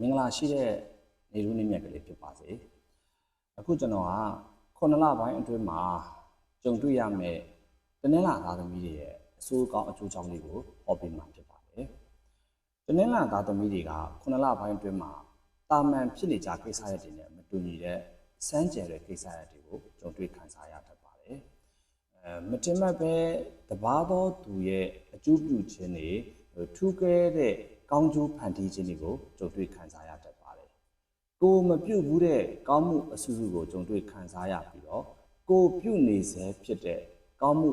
မင်္ဂလာရှိတဲ့နေလူနေမြတ်ကလေးဖြစ်ပါစေအခုကျွန်တော်ကခုနှစ်လပိုင်းအတွင်းမှာကြုံတွေ့ရမယ့်တနင်္လာသားသမီးတွေရဲ့အဆိုးကောင်းအကျိုးကြောင့်လေးကိုဟောပြမှာဖြစ်ပါတယ်တနင်္လာသားသမီးတွေကခုနှစ်လပိုင်းအတွင်းမှာတာမန်ဖြစ်နေကြကိစ္စရပ်တွေနဲ့မတူညီတဲ့စမ်းကြယ်တဲ့ကိစ္စရပ်တွေကိုကြုံတွေ့ခံစားရတတ်ပါတယ်အဲမတင်မတ်ပဲတဘာသောသူရဲ့အကျိုးပြုခြင်းတွေထူးကဲတဲ့ ကောင်းကျိုးဖန်တီးခြင်းတွေကိုကြုံတွေ့ခံစားရတတ်ပါတယ်။ကိုမပြုတ်ဘူးတဲ့ကောင်းမှုအဆူဆူကိုကြုံတွေ့ခံစားရပြီးတော့ကိုပြုတ်နေစေဖြစ်တဲ့ကောင်းမှု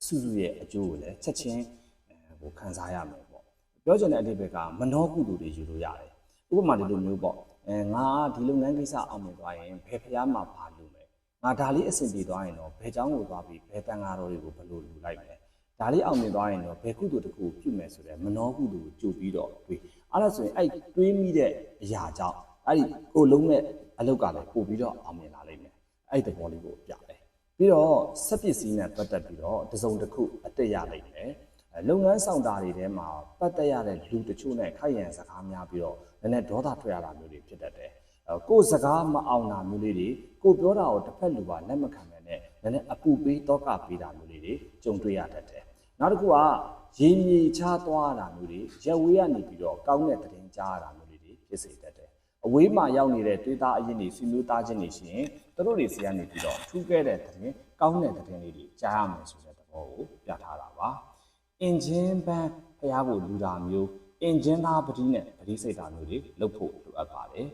အဆူဆူရဲ့အကျိုးကိုလည်းချက်ချင်းအဲဟိုခံစားရမယ်ပေါ့။ပြောချင်တဲ့အဓိပ္ပာယ်ကမနှောကုသိုလ်တွေယူလို့ရတယ်။ဥပမာဒီလိုမျိုးပေါ့။အဲငါဒီလုပ်ငန်းကိစ္စအောင်မြင်သွားရင်ဘယ်ဖျားမှာပါလို့မယ်။ငါဒါလေးအဆင်ပြေသွားရင်တော့ဘယ်เจ้าကိုသွားပြီးဘယ်တန်ဃာတော်တွေကိုဘယ်လိုလူလိုက်မလဲ။ ဒါလေးအောင်မြင်သွားရင်တော့ဘယ်ကုသိုလ်တစ်ခုပြုမယ်ဆိုတဲ့မနောကုသိုလ်ကိုကြိုပြီးတော့တွေးအဲ့ဒါဆိုရင်အဲ့တွေးမိတဲ့အရာကြောင့်အဲ့ဒီကိုလုံးမဲ့အလုပ်ကလည်းပို့ပြီးတော့အောင်မြင်လာလိမ့်မယ်အဲ့ဒီသဘောလေးကိုပြတယ်ပြီးတော့စက်ပစ္စည်းနဲ့ပတ်သက်ပြီးတော့တစ်စုံတစ်ခုအတက်ရလိမ့်မယ်အဲလုပ်ငန်းဆောင်တာတွေထဲမှာပတ်သက်ရတဲ့လူတချို့နဲ့ခိုက်ရန်စကားများပြီးတော့နည်းနည်းဒေါသထွက်ရတာမျိုးတွေဖြစ်တတ်တယ်အဲကိုယ်စကားမအောင်တာမျိုးလေးတွေကိုပြောတာကိုတစ်ဖက်လူကလက်မခံနိုင်နဲ့နည်းနည်းအပူပေးတော့ကပေးတာမျိုးလေးတွေကြုံတွေ့ရတတ်တယ် နောက်တစ်ခုကရေမြေချသွားတာမျိုးတွေရက်ဝေးကနေပြီးတော့ကောင်းတဲ့သတင်းကြားရတာမျိုးလေးတွေဖြစ်စေတတ်တယ်အဝေးမှာရောက်နေတဲ့တွေးသားအရင်တွေဆွေမျိုးသားချင်းတွေရှိရင်သူတို့တွေစီကနေပြီးတော့ထူးခဲ့တဲ့သတင်းကောင်းတဲ့သတင်းလေးတွေကြားရမယ်ဆိုတဲ့သဘောကိုပြထားတာပါအင်ဂျင်ဘန်ဖျားကိုလူတာမျိုးအင်ဂျင်သားပတိနဲ့ပတိစိတ်တာမျိုးတွေလုပ်ဖို့လိုအပ်ပါတယ်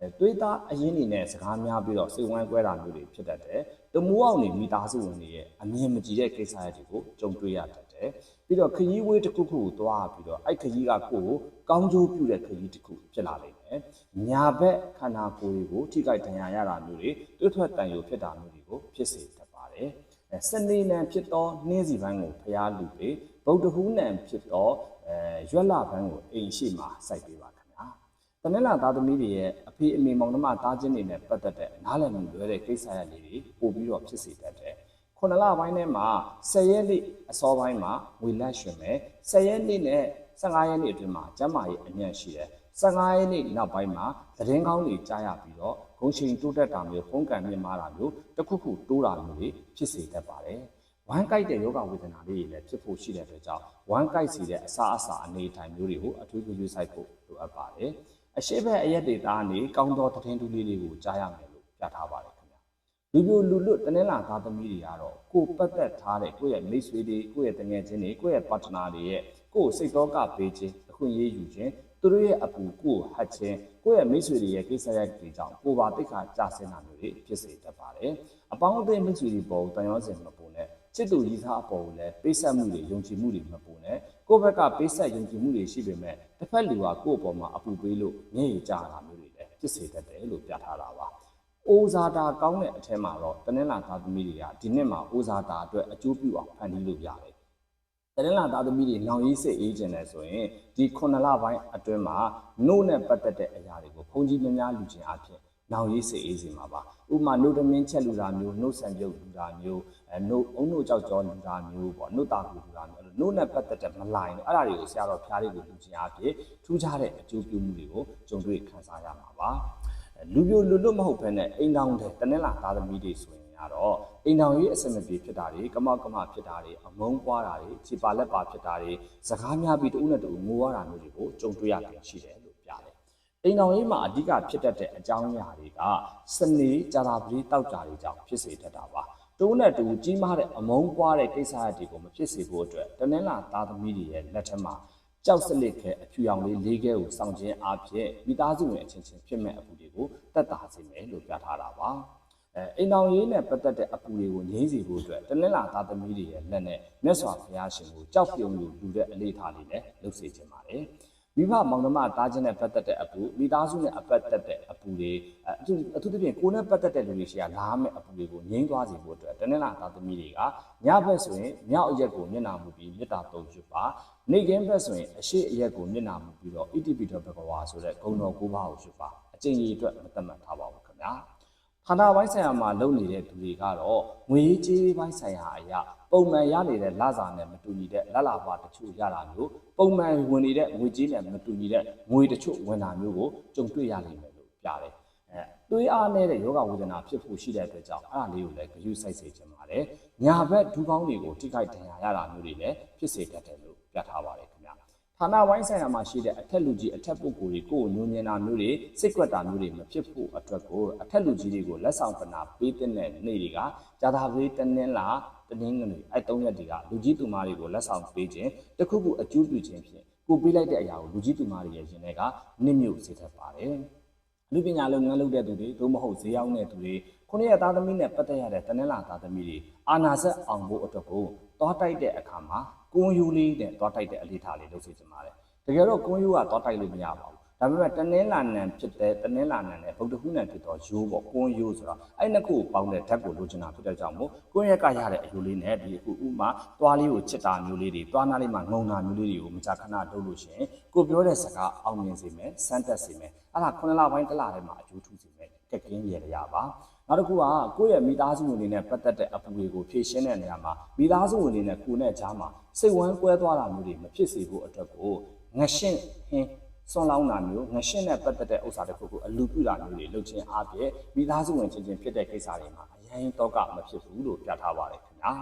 အဲတွေးသားအရင်နေနဲ့စကားများပြီးတော့စိတ်ဝမ်းကွဲတာမျိုးတွေဖြစ်တတ်တယ်တမူအောင်နေမိသားစုဝင်တွေရဲ့အမြင်မကြည်တဲ့ကိစ္စရပ်တွေကိုကြုံတွေ့ရတတ် တယ်ပြီးတော့ခရီးဝေးတစ်ခုခုကိုသွားပြီးတော့အဲ့ခရီးကကိုယ်ကိုကောင်းကျိုးပြုတဲ့ခရီးတစ်ခုဖြစ်လာလိမ့်မယ်ညာဘက်ခန္ဓာကိုယ်တွေကိုထိခိုက်ဒဏ်ရာရတာမျိုးတွေတွတ်ထွက်တန်ရုပ်ဖြစ်တာမျိုးတွေကိုဖြစ်စေတတ်ပါတယ်အဲစနေနံဖြစ်သောနှင်းစီပိုင်းကိုဖျားလူပေဗုဒ္ဓဟူးနံဖြစ်သောအဲရွက်လပန်းကိုအိမ်ရှိမှစိုက်ပေးပါခင်ဗျာတနင်္လာသားသမီးတွေရဲ့အဖေအမေမောင်နှမသားချင်းတွေနဲ့ပတ်သက်တဲ့နားလည်မှုလွဲတဲ့ကိစ္စရပ်လေးတွေပို့ပြီးတော့ဖြစ်စေတတ်တယ် ခုနှစ်လပိုင်းထဲမှာ10ရက်နေ့အစောပိုင်းမှာငွေလက်ရွှင်မယ်10ရက်နေ့နဲ့15ရက်နေ့အတွင်းမှာကျန်းမာရေးအညံ့ရှိတယ်15ရက်နေ့နောက်ပိုင်းမှာသတင်းကောင်းတွေကြားရပြီးတော့ဂုံချိန်တိုးတက်တာမျိုးဖုန်းကန်မြင့်မားတာမျိုးတစ်ခုခုတိုးတာမျိုးတွေဖြစ်စေတတ်ပါတယ်ဝမ်းကိုက်တဲ့ယောဂဝေဒနာလေးတွေလည်းဖြစ်ဖို့ရှိတဲ့အတွက်ကြောင့်ဝမ်းကိုက်စီတဲ့အစာအစာအနေထိုင်မျိုးတွေကိုအထူးပြုစုဆိုင်ဖို့လိုအပ်ပါတယ်အရှိဘက်အရက်တွေသားနေကောင်းသောသတင်းတူးလေးတွေကိုကြားရမယ်လို့ပြထားပါတယ် ခင်ဗျာလူပြိုလူလွတ်တနင်္လာသားသမီးတွေကတော့ကိုယ်ပတ်သက်ထားတဲ့ကိုယ့်ရဲ့မိတ်ဆွေတွေကိုယ့်ရဲ့တငယ်ချင်းတွေကိုယ့်ရဲ့ partner တွေရဲ့ကိုယ်စိတ်တော့ကပေးခြင်းအခွင့်အရေးယူခြင်းသူတို့ရဲ့အပူကိုယ်ဟတ်ခြင်းကိုယ့်ရဲ့မိတ်ဆွေတွေရဲ့ကိစ္စရပ်တွေကြောင့်ကိုယ်ပါတိတ်ခါကြာစင်တာမျိုးတွေဖြစ်စေတတ်ပါတယ်အပေါင်းအသင်းမိတ်ဆွေတွေပေါ်တန်ရောစင်မပူနဲ့ချစ်သူကြီးသားအပေါ်ကိုလည်းပေးဆက်မှုတွေယုံကြည်မှုတွေမပူနဲ့ကိုယ့်ဘက်ကပေးဆက်ယုံကြည်မှုတွေရှိပေမဲ့တစ်ဖက်လူကကိုယ့်အပေါ်မှာအပူပေးလို့ညှိကြတာမျိုးတွေလည်းဖြစ်စေတတ်တယ်လို့ပြထားတာပါ အိုဇာတာကောင်းတဲ့အထက်မှာတော့တနင်္လာသားသမီးတွေကဒီနှစ်မှာအိုဇာတာအတွက်အကျိုးပြုအောင်ဖန်တီးလို့ရတယ်တနင်္လာသားသမီးတွေနောင်ရေးစစ်အေးကျင်တယ်ဆိုရင်ဒီ9လပိုင်းအတွင်းမှာနို့နဲ့ပတ်သက်တဲ့အရာတွေကိုဘုန်းကြီးများများလူချင်းအဖြစ်နောင်ရေးစစ်အေးစီမှာပါဥပမာနို့သမင်းချက်လူတာမျိုးနို့ဆံပြုတ်လူတာမျိုးအဲနို့အုံနို့ကြောက်ကြောလူတာမျိုးပေါ့နို့တာကူလူတာမျိုးအဲ့လိုနို့နဲ့ပတ်သက်တဲ့မလိုင်းအဲ့ဒါတွေကိုဆရာတော်ဖျားတွေကိုလူချင်းအဖြစ်ထူးခြားတဲ့အကျိုးပြုမှုတွေကိုကြုံတွေ့ခံစားရမှာပါ လူပြိုလူလွတ်မဟုတ်ဘဲနဲ့အိမ်တောင်တဲ့တနင်္လာသားသမီးတွေဆိုရင်ကတော့အိမ်တောင်ရေးအစမပြေဖြစ်တာတွေကမောက်ကမဖြစ်တာတွေအမုန်းပွားတာတွေခြေပါလက်ပါဖြစ်တာတွေစကားများပြီးတဦးနဲ့တဦးငိုရတာမျိုးတွေကိုကြုံတွေ့ရပြန်ရှိတယ်လို့ပြတယ်။အိမ်တောင်ရေးမှာအဓိကဖြစ်တတ်တဲ့အကြောင်းအရာတွေကစနေကြာတာပတိတောက်ကြတွေကြောင့်ဖြစ်စေတတ်တာပါ။တူနဲ့တူကြီးမားတဲ့အမုန်းပွားတဲ့ကိစ္စရပ်တွေကိုမဖြစ်စေဖို့အတွက်တနင်္လာသားသမီးတွေရဲ့လက်ထက်မှာ ကြောက်စလစ်ခဲအဖြူရောင်လေးလေးခဲကိုစောင့်ခြင်းအပြင်မိသားစုဝင်အချင်းချင်းဖြစ်မဲ့အပူတွေကိုတက်တာစေမယ်လို့ပြထားတာပါအဲအိမ်တော်ရေးနဲ့ပတ်သက်တဲ့အပူတွေကိုငြိမ်းစေဖို့အတွက်တနင်္လာသားသမီးတွေရဲ့လက်နဲ့မြတ်စွာဘုရားရှင်ကိုကြောက်ပြုံလို့လူတဲ့အလေးထားလေးနဲ့လှုပ်စေခြင်းပါတယ်မိဘမောင်နှမတားခြင်းနဲ့ပတ်သက်တဲ့အပူမိသားစုနဲ့အပတ်သက်တဲ့အ ပူတွေအထူးအထူးသဖြင့်ကိုယ်နဲ့ပတ်သက်တဲ့လူတွေရှိရလာမယ့်အပူတွေကိုငြိမ်းသွားစေဖို့အတွက်တနင်္လာသားသမီးတွေကညဘက်ဆိုရင်မြောက်အရက်ကိုမျက်နှာမူပြီးမေတ္တာတုံ့ဖြစ်ပါနေကင်းဘက်ဆိုရင်အရှိအရက်ကိုမျက်နှာမူပြီးတော့ဣတိပိတောဘဂဝါဆိုတဲ့ဂုဏ်တော်၉ပါးကိုရှိပါအကျင့်ရည်အတွက်မသတ်မှတ်ထားပါဘူးခင်ဗျာဌာနပိုင်းဆိုင်ရာမှာလုပ်နေတဲ့သူတွေကတော့ငွေကြေးပိုင်းဆိုင်ရာအရာပုံမှန်ရနေတဲ့လစာနဲ့မတူညီတဲ့လလဘာတချို့ရတာမျိုးပုံမှန်ဝင်နေတဲ့ငွေကြေးနဲ့မတူညီတဲ့ငွေတချို့ဝင်တာမျိုးကိုကြုံတွေ့ရလိမ့်မယ် လို့ပြတယ်အဲသွေးအားနဲ့တဲ့ယောဂဝေဒနာဖြစ်ဖို့ရှိတဲ့အတွက်ကြောင့်အဲ့ဒါလေးကိုလည်းဂရုစိုက်စေချင်ပါတယ်ညာဘက်ဒူးကောင်းတွေကိုထိခိုက်ဒဏ်ရာရတာမျိုးတွေလည်းဖြစ်စေတတ်တယ်လို့ပြထားပါတယ်ခင်ဗျာဌာနဝိုင်းဆိုင်ရာမှာရှိတဲ့အထက်လူကြီးအထက်ပုဂ္ဂိုလ်တွေကိုယ်ညွန်ညင်တာမျိုးတွေစိတ်ကွက်တာမျိုးတွေမဖြစ်ဖို့အတွက်ကိုအထက်လူကြီးတွေကိုလက်ဆောင်ပနာပေးတဲ့နေ့တွေကဂျာသာပေးတနင်္လာတနင်္ဂနွေအဲ၃ရက်တွေကလူကြီးသူမတွေကိုလက်ဆောင်ပေးခြင်းတခုခုအကျိုးပြုခြင်းဖြင့်ကိုပေးလိုက်တဲ့အရာကိုလူကြီးသူမတွေရဲ့ရင်ထဲကနစ်မြုပ်စေတတ်ပါတယ်။ လူပညာလုပ်ငန်းလုပ်တဲ့သူတွေသို့မဟုတ်ဈေးရောက်တဲ့သူတွေခုနှစ်ရက်သားသမီးနဲ့ပတ်သက်ရတဲ့တနင်္လာသားသမီးတွေအာနာဆက်အောင်ဖို့အတွက်ကိုသွားတိုက်တဲ့အခါမှာကွန်ယူလေးနဲ့သွားတိုက်တဲ့အလေးထားလေးလုပ်စေချင်ပါတယ်တကယ်တော့ကွန်ယူကသွားတိုက်လို့မရပါဘူး ဒါပေမဲ့တနင်္လာနံဖြစ်တဲ့တနင်္လာနံနဲ့ဗုဒ္ဓဟူးနံဖြစ်တော့ရိုးပေါ့ကွန်ယူဆိုတော့အဲ့နှစ်ခုကိုပေါင်းတဲ့ဓာတ်ကိုလိုချင်တာဖြစ်တဲ့ကြောင့်မို့ကွန်ရက်ကရတဲ့အယိုလေးနဲ့ဒီအခုဥမာသွားလေးကိုချစ်တာမျိုးလေးတွေသွားနာလေးမှာငုံတာမျိုးလေးတွေကိုမကြာခဏလုပ်လို့ရှိရင်ကိုပြောတဲ့စကားအောင်မြင်စေမယ်စမ်းတက်စေမယ်အဲ့ဒါခုနှစ်လပိုင်းတစ်လထဲမှာအကျိုးထူးစေမယ်ကက်ကင်းရရပါနောက်တစ်ခုကကိုယ့်ရဲ့မိသားစုဝင်တွေနဲ့ပတ်သက်တဲ့အပူတွေကိုဖြည့်ရှင်းတဲ့နေရာမှာမိသားစုဝင်တွေနဲ့ကိုယ်နဲ့ကြားမှာစိတ်ဝမ်းကွဲသွားတာမျိုးတွေမဖြစ်စေဖို့အတွက်ကိုငရှင်းဟင်း ဆွန်လောင်းတာမျိုးငရှင်းနဲ့ပတ်သက်တဲ့ဥစ္စာတစ်ခုကိုအလူပြတာမျိုးတွေလုပ်ခြင်းအပြင်မိသားစုဝင်ချင်းချင်းဖြစ်တဲ့ကိစ္စတွေမှာအရင်တော့ကမဖြစ်ဘူးလို့ပြထားပါတယ်ခင်ဗျာ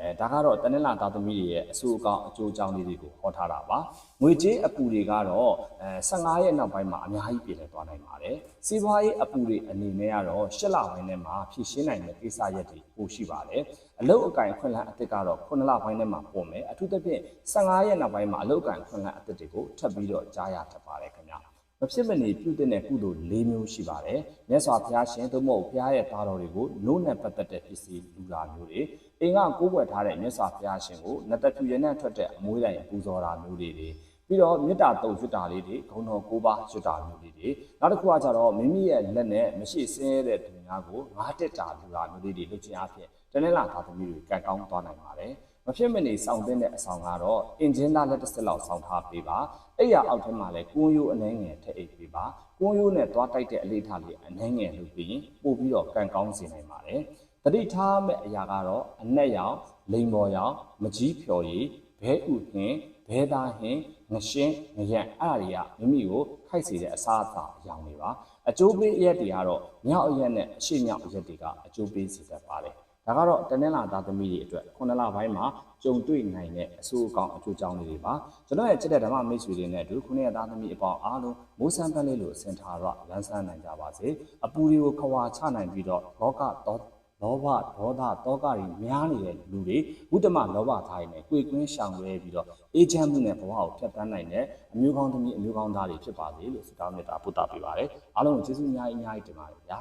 အဲဒါကတော့တနင်္လာသားသမီးတွေရဲ့အဆိုးအကောင်းအကျိုးအကြောင်းလေးတွေကိုဟောထားတာပါငွေကြေးအပူတွေကတော့အဲ15ရက်နောက်ပိုင်းမှာအများကြီးပြည်လည်သွားနိုင်ပါတယ်စီးပွားရေးအပူတွေအနေနဲ့ကတော့10လပိုင်းထဲမှာဖြည့်ရှင်းနိုင်တဲ့ကိစ္စရက်တွေပိုရှိပါတယ်အလုတ်အကင်ခွင့်လန်းအသစ်ကတော့9လပိုင်းထဲမှာပုံမယ်အထူးသဖြင့်15ရက်နောက်ပိုင်းမှာအလုတ်အကင်ခွင့်လန်းအသစ်တွေကိုထပ်ပြီးတော့ကြားရထပ်ပါတယ်ခင်ဗျာ မဖြစ်မနေပြုတဲ့ကုသိုလ်၄မျိုးရှိပါတယ်။မြတ်စွာဘုရားရှင်သို့မဟုတ်ဘုရားရဲ့သားတော်တွေကိုနို့နဲ့ပတ်သက်တဲ့ပစ္စည်းလူတာမျိုးတွေအိမ်ကကိုးကွယ်ထားတဲ့မြတ်စွာဘုရားရှင်ကိုနတ်သက်ဖြူရနဲ့ထွက်တဲ့အမွေးတိုင်ပူဇော်တာမျိုးတွေတွေပြီးတော့မေတ္တာတုံရွတ်တာလေးတွေဂုဏ်တော်၉ပါးရွတ်တာမျိုးလေးတွေနောက်တစ်ခုကကြတော့မိမိရဲ့လက်နဲ့မရှိဆင်းရဲတဲ့သူများကိုငါးတက်တာလူတာမျိုးလေးတွေလုပ်ခြင်းအဖြစ်တနေ့လာသာသမီတွေကံကောင်းသွားနိုင်ပါတယ်။မ ဖြစ်မနေစောင့်တဲ့အဆောင်ကတော့အင်ဂျင်သားလက်တစ်စက်လောက်စောင့်ထားပေးပါအဲ့ရအောက်ထဲမှာလည်းကွန်းရိုးအနှဲငယ်ထည့်အိပ်ပေးပါကွန်းရိုးနဲ့သွားတိုက်တဲ့အလေးထားလေးအနှဲငယ်လုပ်ပြီးရင်ပို့ပြီးတော့ကန်ကောင်းစေနိုင်ပါတယ်တတိထားမဲ့အရာကတော့အနက်ရောင်လိန်ပေါ်ရောင်မကြီးဖြော်ရည်ဘဲဥဟင်းဘဲသားဟင်းငရှင်းငရက်အဲ့ဒါတွေကမိမိကိုခိုက်စေတဲ့အစားအစာအယောင်တွေပါအကျိုးပေးအရက်တွေကတော့မြောက်အရက်နဲ့အရှိမြောက်အရက်တွေကအကျိုးပေးစေတတ်ပါတယ် ဒါကတော့တနင်္လာသားသမီးတွေအတွက်ခုနှစ်လပိုင်းမှာကြုံတွေ့နိုင်တဲ့အဆိုးအကောင်းအကျိုးကြောင့်လေးတွေပါကျွန်တော်ရဲ့ချစ်တဲ့ဓမ္မမိတ်ဆွေတွေနဲ့အတူခုနှစ်ရက်သားသမီးအပေါင်းအားလုံးမိုးစမ်းပန်းလေးလိုအစင်ထားရလန်းဆန်းနိုင်ကြပါစေအပူတွေကိုခွာချနိုင်ပြီးတော့လောကတော့လောဘဒေါသတောကတွေများနေတဲ့လူတွေဝိတ္တမလောဘသားတွေနဲ့ကြွေကွင်းရှောင်လွဲပြီးတော့အေးချမ်းမှုနဲ့ဘဝကိုဖျက်ဆီးနိုင်တဲ့အမျိုးကောင်းသမီးအမျိုးကောင်းသားတွေဖြစ်ပါစေလို့ဆုတောင်းမေတ္တာပို့သပေးပါရစေအားလုံးကိုကျေးဇူးအများကြီးအများကြီးတင်ပါတယ်ဗျာ